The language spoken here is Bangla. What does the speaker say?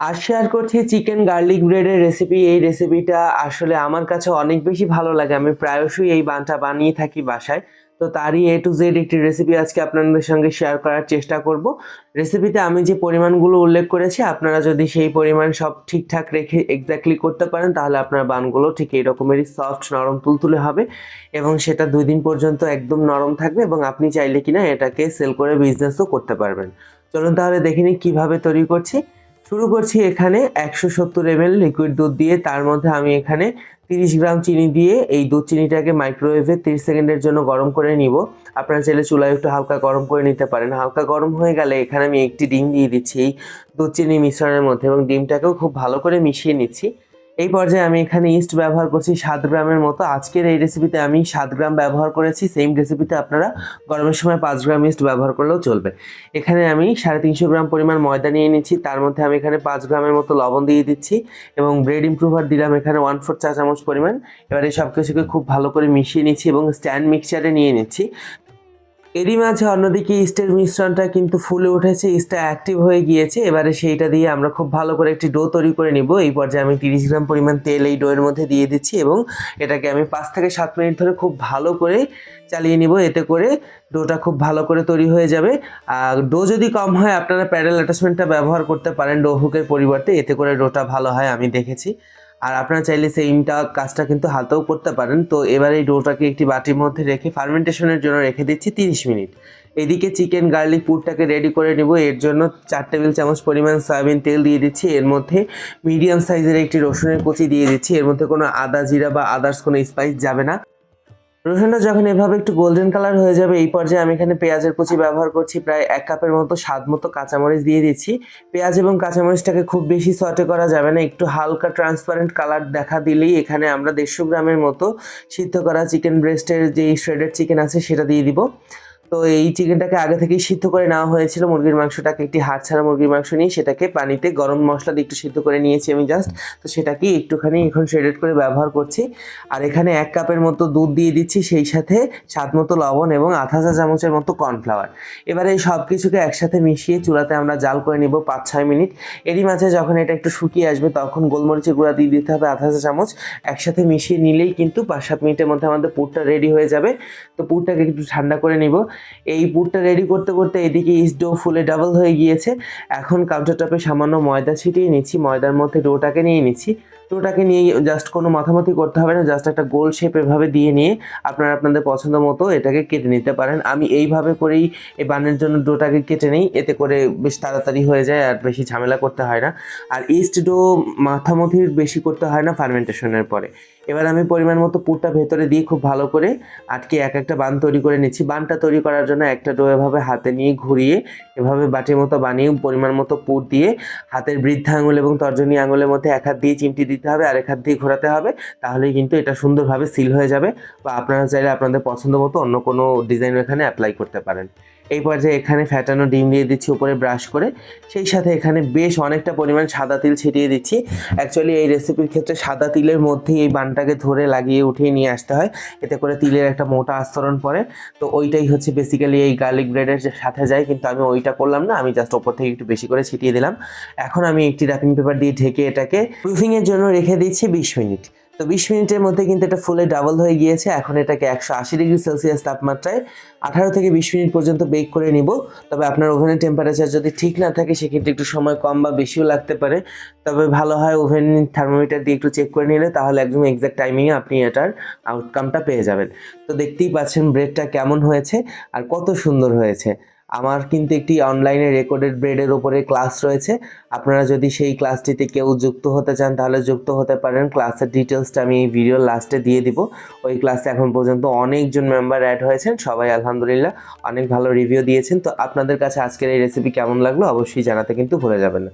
আর শেয়ার করছি চিকেন গার্লিক ব্রেডের রেসিপি এই রেসিপিটা আসলে আমার কাছে অনেক বেশি ভালো লাগে। আমি প্রায়শই এই বানটা বানিয়ে থাকি বাসায়। তো তারই এ টু জেড একটি রেসিপি আজকে আপনাদের সঙ্গে শেয়ার করার চেষ্টা করব। রেসিপিতে আমি যে পরিমাণগুলো উল্লেখ করেছি, আপনারা যদি সেই পরিমাণ সব ঠিকঠাক রেখে এক্স্যাক্টলি করতে পারেন, তাহলে আপনার বানগুলো ঠিক এই রকমেরই সফট নরম, তুলতুলে হবে এবং সেটা দুই দিন পর্যন্ত একদম নরম থাকবে এবং আপনি চাইলে কিনা এটাকে সেল করে বিজনেসও করতে পারবেন। চলুন তাহলে দেখে নিই কীভাবে তৈরি করছি। শুরু করছি এখানে একশো সত্তর এমএল লিকুইড দুধ দিয়ে। তার মধ্যে আমি এখানে তিরিশ গ্রাম চিনি দিয়ে এই দুধ চিনিটাকে মাইক্রোওয়েভে তিরিশ সেকেন্ডের জন্য গরম করে নিব। আপনার চাইলে চুলায় একটু হালকা গরম করে নিতে পারেন। হালকা গরম হয়ে গেলে এখানে আমি একটি ডিম দিয়ে দিচ্ছি এই দুধ চিনি মিশ্রণের মধ্যে এবং ডিমটাকেও খুব ভালো করে মিশিয়ে নিচ্ছি। এই পর্যায়ে আমি এখানে ইস্ট ব্যবহার করছি সাত গ্রামের মতো। আজকের এই রেসিপিতে আমি সাত গ্রাম ব্যবহার করেছি সেম রেসিপিতে আপনারা গরমের সময় পাঁচ গ্রাম ইস্ট ব্যবহার করলেও চলবে। এখানে আমি সাড়ে তিনশো গ্রাম পরিমাণ ময়দা নিয়ে নিচ্ছি, তার মধ্যে আমি এখানে পাঁচ গ্রামের মতো লবণ দিয়ে দিচ্ছি এবং ব্রেড ইমপ্রুভার দিলাম এখানে ওয়ান ফোর চা চামচ পরিমাণ। এবারে সব কিছুকে খুব ভালো করে মিশিয়ে নিচ্ছি এবং স্ট্যান্ড মিক্সচারে নিয়ে নিচ্ছি। এরই মাঝে অন্যদিকে ইস্টের মিশ্রণটা কিন্তু ফুলে উঠেছে ইস্টটা অ্যাক্টিভ হয়ে গিয়েছে। এবারে সেইটা দিয়ে আমরা খুব ভালো করে একটি ডো তৈরি করে নিব। এই পর্যায়ে আমি তিরিশ গ্রাম পরিমাণ তেল এই ডোয়ের মধ্যে দিয়ে দিচ্ছি এবং এটাকে আমি পাঁচ থেকে সাত মিনিট ধরে খুব ভালো করে চালিয়ে নিব। এতে করে ডোটা খুব ভালো করে তৈরি হয়ে যাবে। আর ডো যদি কম হয়, আপনারা প্যাডেল অ্যাটাচমেন্টটা ব্যবহার করতে পারেন ডো হুকের পরিবর্তে। এতে করে ডোটা ভালো হয়, আমি দেখেছি। আর আপনারা চাইলে সেইমটা কাজটা কিন্তু হাতেও করতে পারেন। তো এবার এই ডোটাকে একটি বাটির মধ্যে রেখে ফার্মেন্টেশনের জন্য রেখে দিচ্ছি তিরিশ মিনিট। এদিকে চিকেন গার্লিক পুরটাকে রেডি করে নেব। এর জন্য চার টেবিল চামচ পরিমাণ সয়াবিন তেল দিয়ে দিচ্ছি। এর মধ্যে মিডিয়াম সাইজের একটি রসুনের কুচি দিয়ে দিচ্ছি। এর মধ্যে কোনো আদা জিরা বা আদার্স কোনো স্পাইস যাবে না। রসুনটা যখন এভাবে একটু গোল্ডেন কালার হয়ে যাবে, এই পর্যায়ে আমি এখানে পেঁয়াজের কুচি ব্যবহার করছি, প্রায় এক কাপের মতো স্বাদ মতো কাঁচামরিচ দিয়ে দিচ্ছি। পেঁয়াজ এবং কাঁচামরিচটাকে খুব বেশি সটে করা যাবে না, একটু হালকা ট্রান্সপারেন্ট কালার দেখা দিলেই এখানে আমরা দেড়শো গ্রামের মতো সিদ্ধ করা চিকেন ব্রেস্টের যে শ্রেডেড চিকেন আছে, সেটা দিয়ে দিব। তো এই চিকেনটাকে আগে থেকেই সিদ্ধ করে নেওয়া হয়েছিল। মুরগির মাংসটাকে একটি হাড় ছাড়া মুরগির মাংস নিয়ে সেটাকে পানিতে গরম মশলা দিয়ে একটু সিদ্ধ করে নিয়েছি আমি জাস্ট। তো সেটাকে একটুখানি এখন শ্রেডেড করে ব্যবহার করছি। আর এখানে এক কাপের মতো দুধ দিয়ে দিচ্ছি, সেই সাথে স্বাদ মতো লবণ এবং আধা চা চামচের মতো কর্নফ্লাওয়ার। এবারে এই সব কিছুকে একসাথে মিশিয়ে চুলাতে আমরা জাল করে নিব পাঁচ ছয় মিনিট। এরই মাঝে যখন এটা একটু শুকিয়ে আসবে তখন গোলমরিচের গুঁড়া দিয়ে দিতে হবে আধা চা চামচ। একসাথে মিশিয়ে নিলেই কিন্তু পাঁচ সাত মিনিটের মধ্যে আমাদের পুরটা রেডি হয়ে যাবে। তো পুরটাকে একটু ঠান্ডা করে নিব। এই পুরটা রেডি করতে করতে এদিকে ইস্ট ডো ফুলে ডাবল হয়ে গিয়েছে। এখন কাউন্টার টপে সামান্য ময়দা ছিটিয়ে নিচ্ছি, ময়দার মধ্যে ডোটাকে নিয়ে নিচ্ছি। ডোটাকে নিয়ে জাস্ট কোনো মাথামাথি করতে হবে না জাস্ট একটা গোল শেপ এভাবে দিয়ে নিয়ে আপনারা আপনাদের পছন্দ মতো এটাকে কেটে নিতে পারেন। আমি এইভাবে করেই এই বানের জন্য ডোটাকে কেটে নিই, এতে করে বেশ তাড়াতাড়ি হয়ে যায় আর বেশি ঝামেলা করতে হয় না। আর ইস্ট ডো মাথামথির বেশি করতে হয় না ফার্মেন্টেশনের পরে। এবার আমি পরিমাণ মতো পুরটা ভেতরে দিয়ে খুব ভালো করে আটকে এক একটা বান তৈরি করে নিচ্ছি। বানটা তৈরি করার জন্য একটা ডো এভাবে হাতে নিয়ে ঘুরিয়ে, এভাবে বাটির মতো বানিয়ে পরিমাণ মতো পুর দিয়ে হাতের বৃদ্ধা আঙুল এবং তর্জনী আঙুলের মধ্যে এক হাত দিয়ে চিমটি দিতে হবে আর হাত দিয়ে ঘোরাতে হবে, তাহলেই কিন্তু এটা সুন্দরভাবে সিল হয়ে যাবে বা আপনারা চাইলে আপনাদের পছন্দ মতো অন্য কোনো ডিজাইন এখানে অ্যাপ্লাই করতে পারেন। এই পর্যায়ে এখানে ফ্যাটানো ডিম দিয়ে দিচ্ছি, উপরে ব্রাশ করে। সেই সাথে এখানে বেশ অনেকটা পরিমাণ সাদা তিল ছিটিয়ে দিচ্ছি। অ্যাকচুয়ালি এই রেসিপির ক্ষেত্রে সাদা তিলের মধ্যেই এই বানটাকে ধরে লাগিয়ে উঠিয়ে নিয়ে আসতে হয়। এতে করে তিলের একটা মোটা আস্তরণ পড়ে। তো ওইটাই হচ্ছে বেসিক্যালি এই গার্লিক ব্রেডের সাথে যায়। কিন্তু আমি ওইটা করলাম না, আমি জাস্ট ওপর থেকে একটু বেশি করে ছিটিয়ে দিলাম। এখন আমি একটি র্যাপিং পেপার দিয়ে ঢেকে এটাকে প্রুফিংয়ের জন্য রেখে দিচ্ছি বিশ মিনিট। তো বিশ মিনিটের মধ্যে কিন্তু এটা ফুলে ডাবল হয়ে গিয়েছে। এখন এটাকে একশো আশি ডিগ্রি সেলসিয়াস তাপমাত্রায় আঠারো থেকে বিশ মিনিট পর্যন্ত বেক করে নিব। তবে আপনার ওভেনের টেম্পারেচার যদি ঠিক না থাকে, সেক্ষেত্রে একটু সময় কম বা বেশিও লাগতে পারে। তবে ভালো হয় ওভেন থার্মোমিটার দিয়ে একটু চেক করে নিলে, তাহলে একদম এক্সাক্ট টাইমিংয়ে আপনি এটার আউটকামটা পেয়ে যাবেন। তো দেখতেই পাচ্ছেন ব্রেডটা কেমন হয়েছে আর কত সুন্দর হয়েছে। আমার কিন্তু একটি অনলাইনে রেকর্ডেড ব্রেডের ওপরে ক্লাস রয়েছে। আপনারা যদি সেই ক্লাসটিতে কেউ যুক্ত হতে চান, তাহলে যুক্ত হতে পারেন। ক্লাসের ডিটেলসটা আমি এই ভিডিও লাস্টে দিয়ে দিব। ওই ক্লাসে এখন পর্যন্ত অনেকজন মেম্বার অ্যাড হয়েছেন। সবাই আলহামদুলিল্লাহ অনেক ভালো রিভিউ দিয়েছেন। তো আপনাদের কাছে আজকের এই রেসিপি কেমন লাগল, অবশ্যই জানাতে কিন্তু ভুলে যাবেন না।